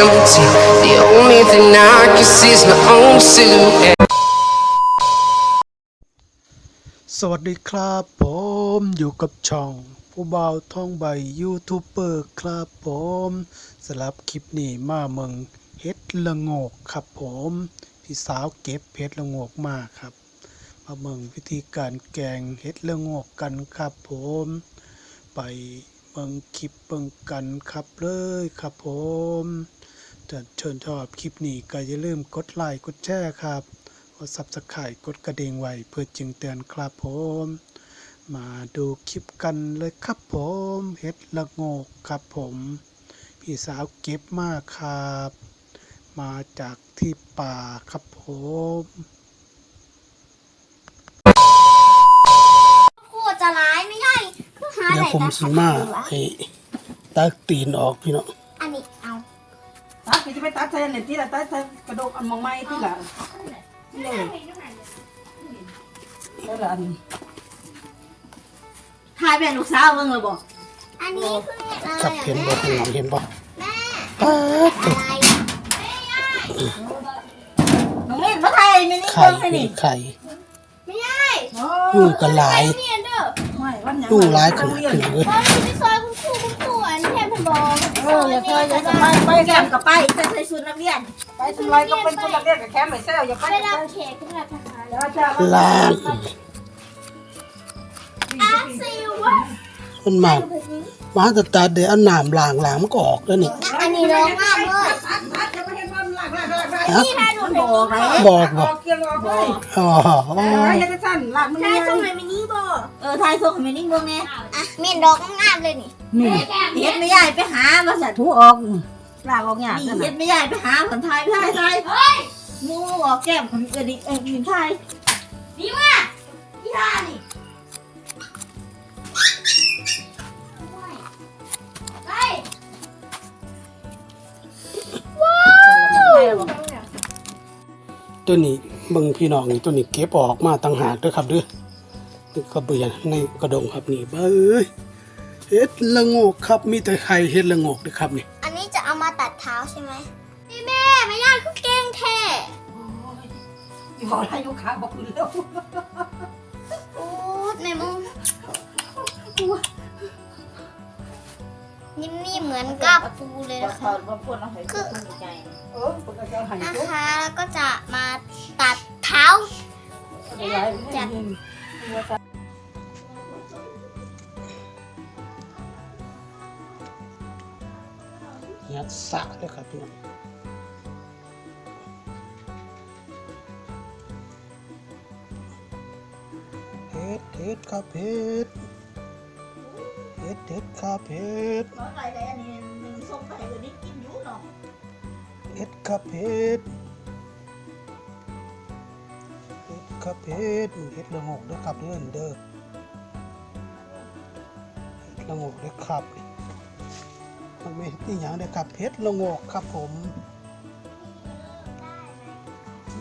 empty. The only thing I can see is my own silhouette. สวัสดีครับผมอยู่กับช่อง ผู้บ่าวท่องใบยูทูบเบอร์ครับผมสำหรับคลิปนี้มาเมืองเฮ็ดละโงกครับผมพี่สาวเก็บเฮ็ดละโงกมาครับ มาเมืองวิธีการแกงเฮ็ดละโงกกันครับผมไปเมืองคลิปเบิ่งกันครับเลยครับผม ถ้าเชิญชอบคลิปนี้ก็อย่าลืมกดไลค์กดแชร์ครับกดซับสไครต์กดกระดิ่งไว้เพื่อจึงเตือนครับผม มาดูคลิปกันเลยครับผมเฮ็ดละโงกครับผม พี่สาวเก็บมากครับ มาจากที่ป่าครับผมโคตรจะร้ายไม่ใช่คือหาเดี๋ยวไหนผมกันสิมาให้ตักตีนออกพี่เนาะอันนี้เอา ตัดไปจะไปตัดใส่อันไหนที่ละตัดใส่กระดูกอันมองไม้ที่ละนี่แล้วละอันถ่ายเป็นลูกสาวเบิ่งเลยบอกอันนี้คืออะไรครับอะเห็นบ่ข้างหลังเห็นบ่แม่ป๊าดอะไรน้องเล่นมาถ่ายไม่นี่ไข่เบิ่งให้นี่ไข่ไม่ใช่โอ้ ลูกกระหลายเรียนเด้อไม่วันยังลูกหลายขนาดนี้เลยเพราะมันไปซอย เอออย่าเคยอย่าไปไปแก้มกับไปใส่ใส่ชุดนักเรียนไปทำไรก็เป็นชุดนักเรียนกับแคมไปเซลอย่าไปไปรับเค้กขึ้นมาทหารเดี๋ยวจะลางอาซิววะมันมามาแตตาเดี๋ยวเอาน้ำล้างล้างมันก็ออกแล้วนี่ อันนี้ร้องมากเลยจะไปเห็นความหลากหลายหลากหลายฮะที่ท่านหนูบอกไหมบอกบ่บอกเกี่ยวกับบอกอ๋ออย่าไปสั่นหลักมือใช่ไงสมัยมินิบอกเออถ่ายส่งให้แม่นิ่งบิ่งแน่อะเมียนดอกงามเลยนี่นี่เฮ็ดไม่ใหญ่ไปหามาสะถูออกลากออกยากนี่เฮ็ดไม่ใหญ่ไปหาคนไทยไทยไทยมูออกแก้มคนอื่นอีกเอ็นไทยนี่ว่าพี่ท่านี่ไปตัวนี้เบิ่งพี่น้องนี่ตัวนี้เก็บออกมาต่างหากเด้วยครับเด้อนี่ กระเบือในกระดงครับนี่เบ้ยเฮ็ดละโงกครับมีแต่ไข่เฮ็ดละโงกเด้อครับนี่อันนี้จะเอามาตัดเท้าใช่ไหมพี่แม่ไม่ยากคือเก่งแท้บอกให้ลูกค้าบอกคุณแล้วโอ้ในมึงนิ่มๆเหมือนกับปูเลยนะคะคือเออปกติหายนะจุ๊บคะแล้วก็จะมาตัดเท้าจัด ยัดสะเลยครับพี่น้องเฮ็ดเฮ็ดครับเฮ็ดเฮ็ดเฮ็ดครับเฮ็ดน้องอะไรแต่อันนี้ส่งไปเดี๋ยวนี้กินอยู่เนาะเฮ็ดครับเฮ็ด ครับเฮ็ดเฮ็ดละโงกเด้อครับเด้อเด้อละโงกเด้อครับมันไม่ที่หยังเด้อครับเฮ็ดละโงกครับผม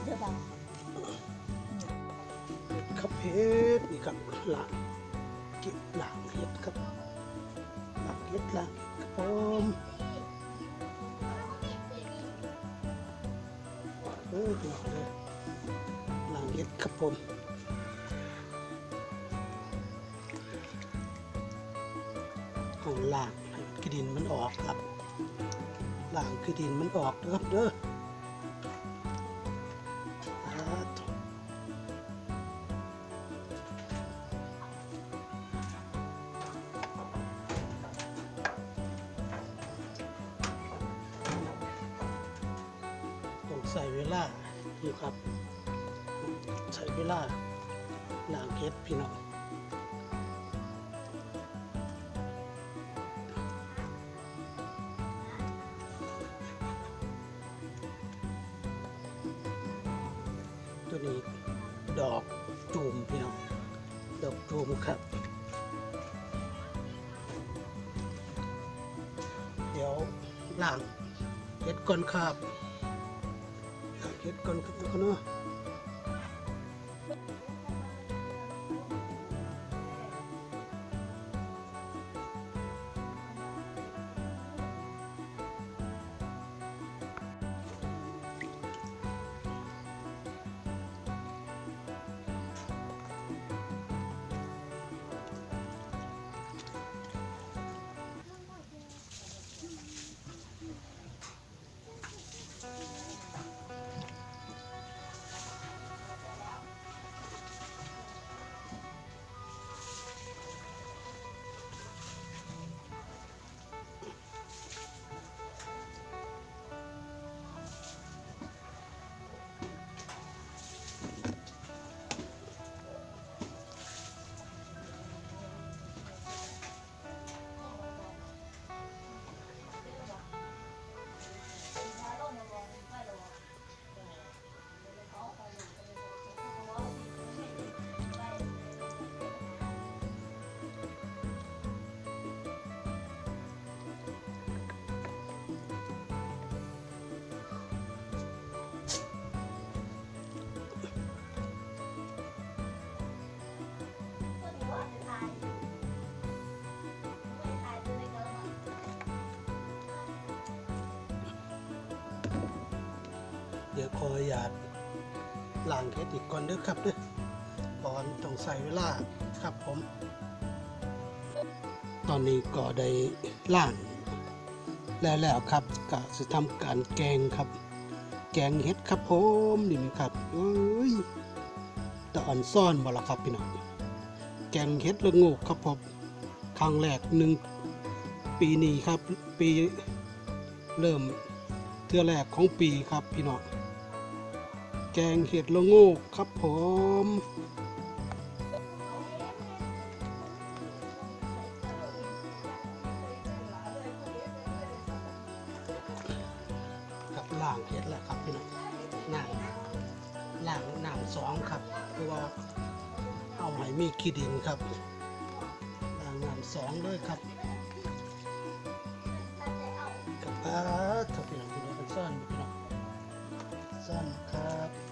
เดี๋ยวบังครับเฮ็ดนี่ครับหลังเก็บหลังเฮ็ดครับหลังเฮ็ดหลังครับผมเออเดี๋ยวเลัง เฮ็ดครับผมของหลังกระดินมันออกครับหลังกระดินมันออกนะครับเด้อใส่เวลาอยู่ครับ ใช้เวลาล้างเฮ็ดพี่น้องตัวนี้ดอกจูมพี่น้อง ดอกจูมครับ เดี๋ยวล้างเฮ็ดก่อนครับเฮ็ดก่อนครับทุกคนเนาะ เดี๋ยวขออนุญาตล้างเฮ็ดอีกก่อนเด้อครับเด้อเพราะว่ามันต้องใส่เวลาครับผม ตอนนี้ก็ได้ล้างแล้วแล้วครับก็จะทำการแกงครับ แกงเฮ็ดครับผมนี่ไหมครับเอ้ยตะอ่อนซ่อนบ่ละครับพี่น้องแกงเฮ็ดละโงกครับผมครั้งแรกหนึ่งปีนี้ครับ ปีเริ่มเทื่อแรกของปีครับพี่น้อง แกงเห็ดละโงกครับผมกับล่างเห็ดแหละครับพี่น้องน้ำล่างน้ำสองครับเพราะว่าเอาไหมีขี้ดินครับล่างน้ำสองเลยครับกับปลาถ้าพี่น้องพี่น้องเป็นซ่อนพี่ น้องซ่อนครับ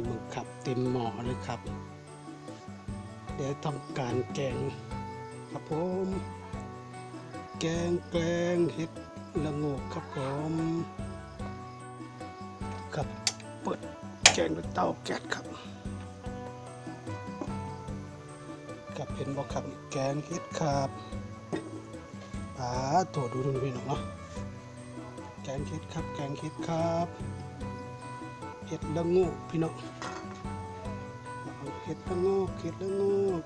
นี่มันขับเต็มหม้อเลยครับ เดี๋ยวทำการแกงครับผม แกงแกงเห็ดละโงกครับผม ครับเปิดแกงด้วยเตาแก๊สครับกับเห็นบอกครับแกงเห็ดครับอ่าตัวดูดูพี่น้องเนาะแกงเห็ดครับ แกงเห็ดครับ เห็ดละโงกพี่น้องเห็ดละโงกเห็ดละโงก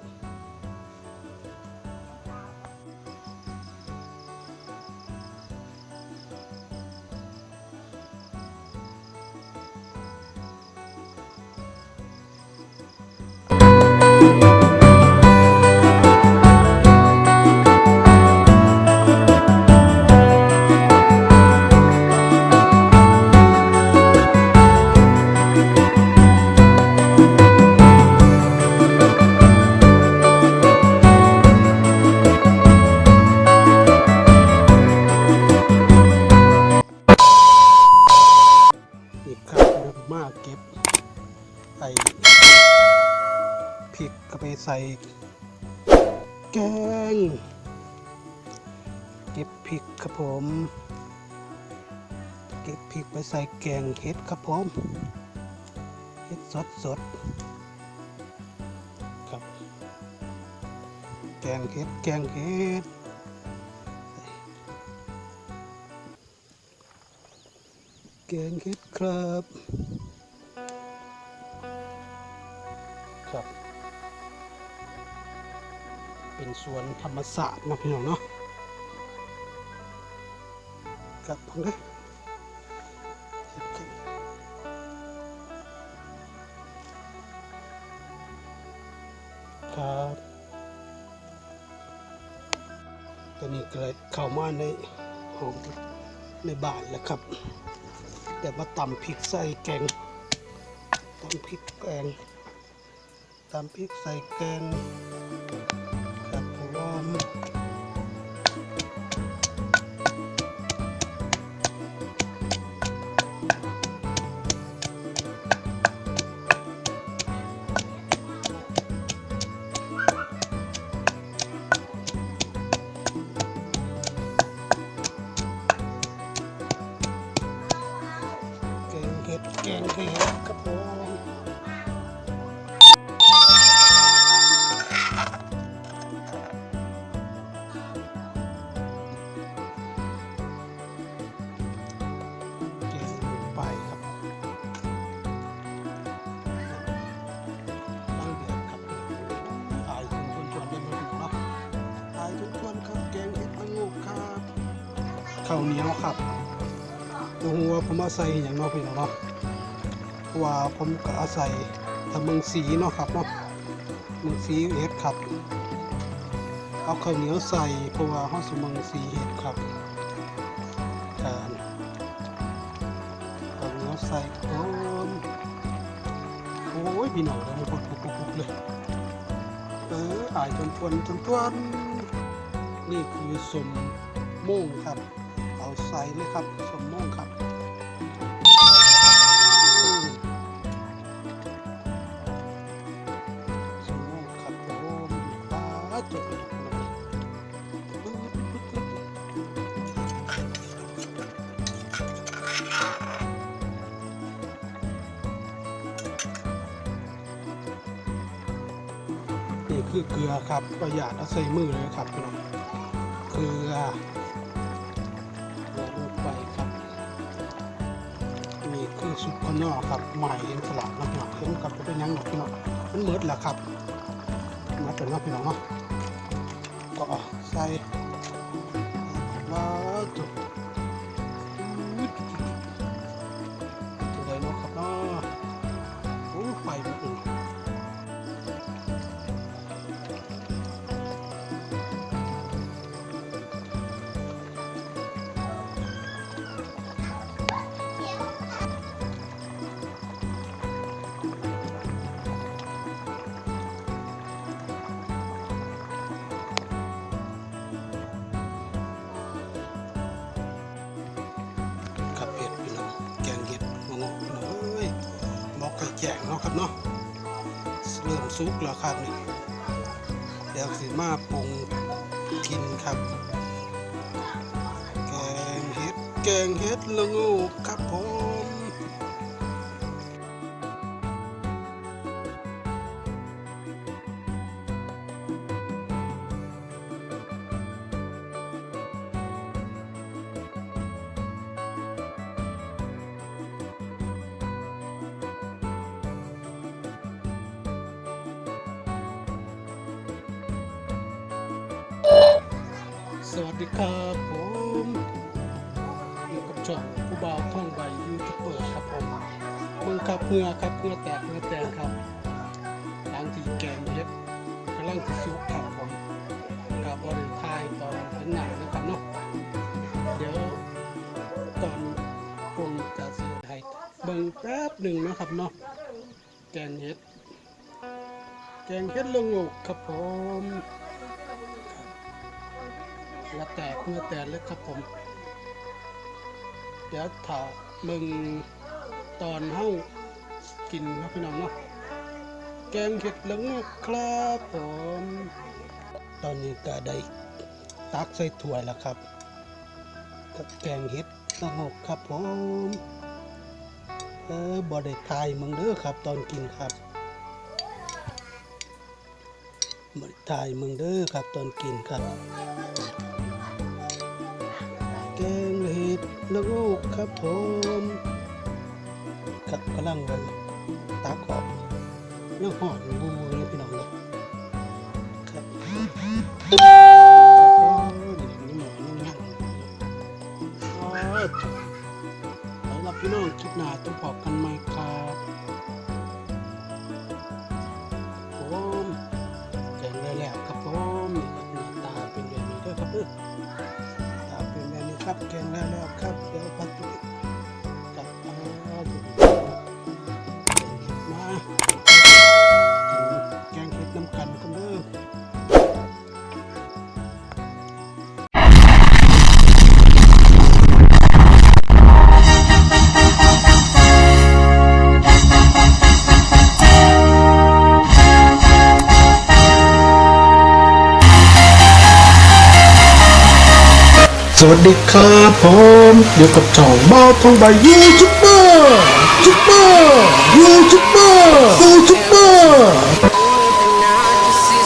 เก็บพริกครับผม เก็บพริกไปใส่แกงเห็ดครับผมเห็ดสดสดๆครับ แกงเห็ดแกงเห็ดแกงเห็ดครับครับ เป็นสวนธรรมศาสตร์นะพี่น้องเนาะ ครับผมด้อโอเคครับตอนนี้ก็เลยเข้ามาในห้องในบ้านแล้วครับ แต่มาตำพริกใส่แกงตำพริกแกงตำพริกใส่แกง ขาวเหนียวครับดูว่าผมอาศัยอย่างนอกพี่น้องเนาะว่าผมก็อาศัยตะเมืองสีเนาะครับเนาะเมืองสีเห็ดครับ เอาข้าวเหนียวใส่เพราะว่าห้องสมังสีเห็ดครับการข้าวเหนียวใส่พร้อโอ้ยพี่น้องเลยมันปุ๊บปุ๊บปุ๊บเลยเอออายจนทวนจนทวนนี่คือสมม่งครับ ใส่เลยครับสมม่งครับอืมสมม่งครับผมปลาจุดนี่คือเกลือครับประหยัดเอาใส่มือเลยครับพี่น้องเกลือ สุดพนอครับใหม่เองสลัดนะพี่น้องเห็นกับเป็นยังหรอกพี่น้องมันเมิดแหละครับมาเป็นว่าพี่น้องเนาะก็ใส่แล้วจุด จงเนาะครับเนาะเริ่มสุกแล้วครับนี่เดี๋ยวสิมาปรุงกินครับ แกงเห็ดแกงเห็ดละงูครับผม สวัสดีครับผมอยู่กับช่องผู้บ่าวท่องใบยูทูบเบอร์ครับผมมึงครับเพื่อครับเพื่อแตกเพื่อแตงครับหลังที่แกงเฮ็ดกำลังที่สุกครับผมกับบริทายตอนเป็นหนังนะครับเนาะเดี๋ยวตอนปรุงจะเสิร์ฟให้เบิ่งแป๊บหนึ่งนะครับเนาะแกงเฮ็ดแกงเฮ็ดละโงกครับผม แล้วแต่เมื่อแต่เลยครับผม เดี๋ยวถ้ามึงตอนเฮากินนะพี่น้องเนาะแกงเห็ดหละงกครับผม ตอนนี้ก็ได้ตักใส่ถ้วยแล้วครับกับแกงเห็ดละงกครับผมเออบ่ได้ทายมึงเด้อครับ ตอนกินครับบ่ได้ทายมึงเด้อครับ ตอนกินครับ งเห็ดลูกครับผมกับกำลังกันตากอบเรื่องหอดบูเลยพี่น้องเลยครับโอ้ยนี่หมอนี่งั่งโอ้ยไปรับพี่น้องคลิปหน้าต้องบอกกันไหมครับผม วัสดีครับผมอยู่กับช่องบ้าทองใบยูทูบเบอร์ยูทูบเบอร์ยูทูบเบอร์ยูทูบเบอร์